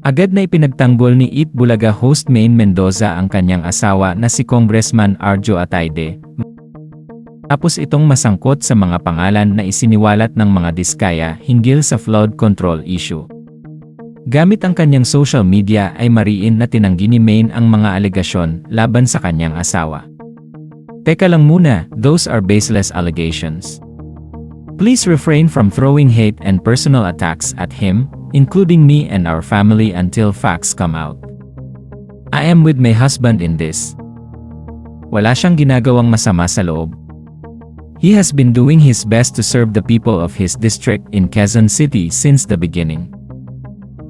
Agad na ipinagtanggol ni Eat Bulaga host Maine Mendoza ang kanyang asawa na si Congressman Arjo Atayde. Tapos itong masangkot sa mga pangalan na isiniwalat ng mga diskaya hinggil sa flood control issue. Gamit ang kanyang social media ay mariin na tinanggi ni Maine ang mga alegasyon laban sa kanyang asawa. Teka lang muna, those are baseless allegations. Please refrain from throwing hate and personal attacks at him, including me and our family until facts come out. I am with my husband in this. Wala siyang ginagawang masama sa loob. He has been doing his best to serve the people of his district in Quezon City since the beginning.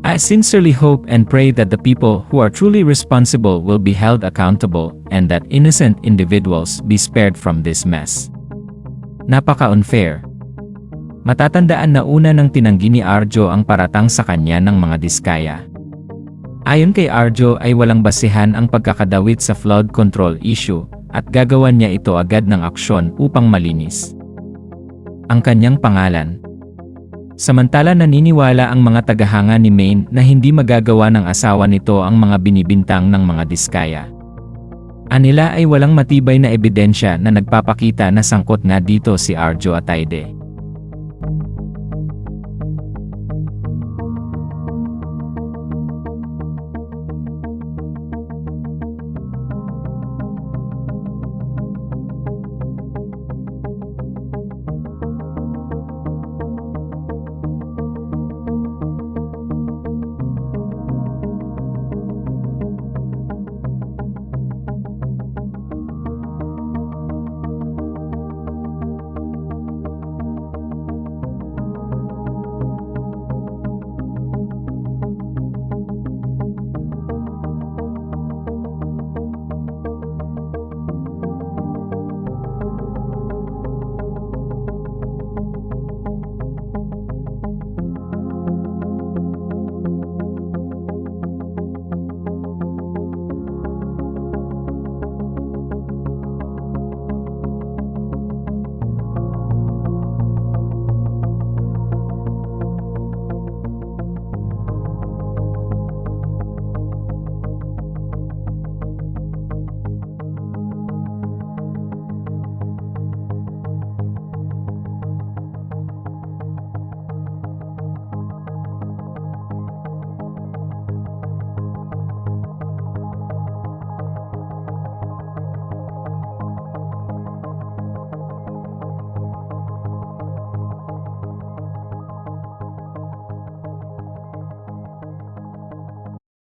I sincerely hope and pray that the people who are truly responsible will be held accountable and that innocent individuals be spared from this mess. Napaka-unfair. Matatandaan na una nang tinanggi ni Arjo ang paratang sa kanya ng mga diskaya. Ayon kay Arjo ay walang basihan ang pagkakadawit sa flood control issue at gagawan niya ito agad ng aksyon upang malinis. Ang kanyang pangalan. Samantala naniniwala ang mga tagahanga ni Maine na hindi magagawa ng asawa nito ang mga binibintang ng mga diskaya. Anila ay walang matibay na ebidensya na nagpapakita na sangkot nga dito si Arjo thank you